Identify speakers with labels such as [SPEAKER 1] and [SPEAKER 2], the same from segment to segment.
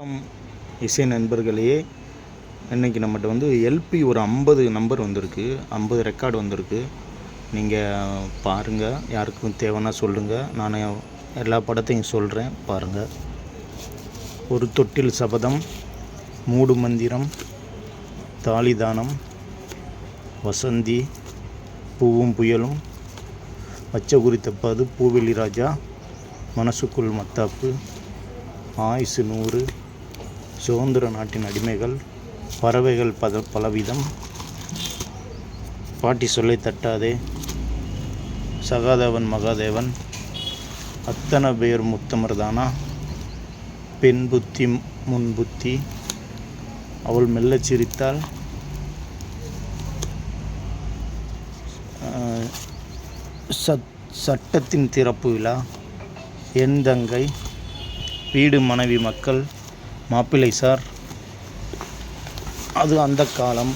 [SPEAKER 1] வணக்கம் இசை நண்பர்களே இன்றைக்கி நம்மகிட்ட வந்து எல்பி ஒரு ஐம்பது நம்பர் வந்திருக்கு. ஐம்பது ரெக்கார்டு வந்திருக்கு. நீங்கள் பாருங்கள் யாருக்கும் தேவைன்னா சொல்லுங்கள் நான் எல்லா படத்தையும் சொல்கிறேன் பாருங்கள் ஒரு தொட்டில் சபதம் மூடு மந்திரம் தாலிதானம் வசந்தி பூவும் புயலும் பச்சை குறித்தப்பாது பூவெளி ராஜா மனசுக்குள் மத்தாப்பு ஆயுசு நூறு சுதந்திர நாட்டின் அடிமைகள் பறவைகள் பத பலவிதம். பாட்டி சொல்லை தட்டாதே. சகாதேவன் மகாதேவன். அத்தனை பேர் முத்தமர்தானா? பெண் புத்தி முன் புத்தி. அவள் மெல்லச் சிரித்தாள். சத் சட்டத்தின் திறப்பு விழா. என் தங்கை வீடு மனைவி மக்கள். மாப்பிள்ளை சார். அது அந்த காலம்.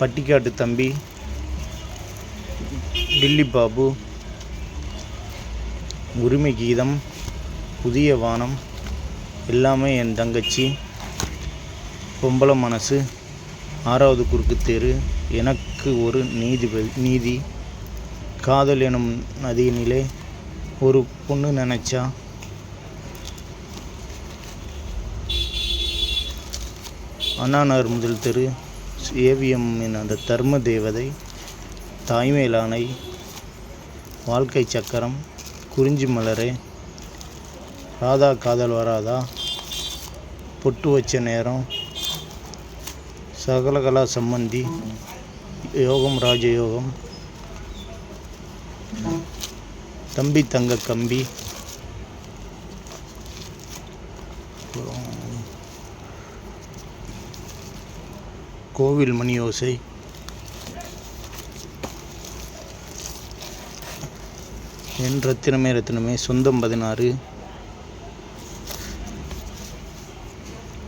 [SPEAKER 1] பட்டிக்காட்டு தம்பி. டில்லி பாபு. உரிமை கீதம். புதிய வானம். எல்லாமே என் தங்கச்சி. பொம்பளை மனசு. ஆறாவது குறுக்கு தெரு. எனக்கு ஒரு நீதிபதி நீதி. காதல் எனும் நதியினிலே ஒரு பொண்ணு நினச்சா அண்ணாநகர் முதல் தெரு ஏவிஎம்மின் அந்த தர்ம தேவதை தாய்மேலானை வாழ்க்கை சக்கரம் குறிஞ்சி மலரே ராதா காதல் வராதா பொட்டு வச்ச நேரம் சகலகலா சம்பந்தி யோகம் ராஜயோகம் தம்பி தங்க கம்பி கோவில் மணி ஓசை. என் ரத்தினமே ரத்தினமே சொந்தம் பதினாறு.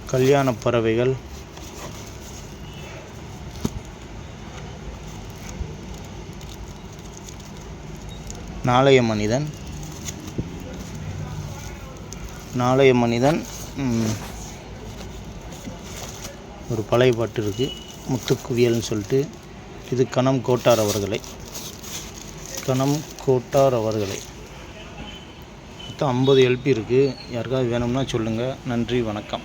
[SPEAKER 1] கல்யாண பறவைகள். நாளைய மனிதன். நாளைய மனிதன் ஒரு பழைய பாட்டு இருக்குது முத்துக்குவியல்னு சொல்லிட்டு. இது கணம் கோட்டார் அவர்களை. கணம் கோட்டார் அவர்களை. மொத்தம் ஐம்பது எல்பி இருக்குது யாருக்காவது வேணும்னா சொல்லுங்கள் நன்றி வணக்கம்.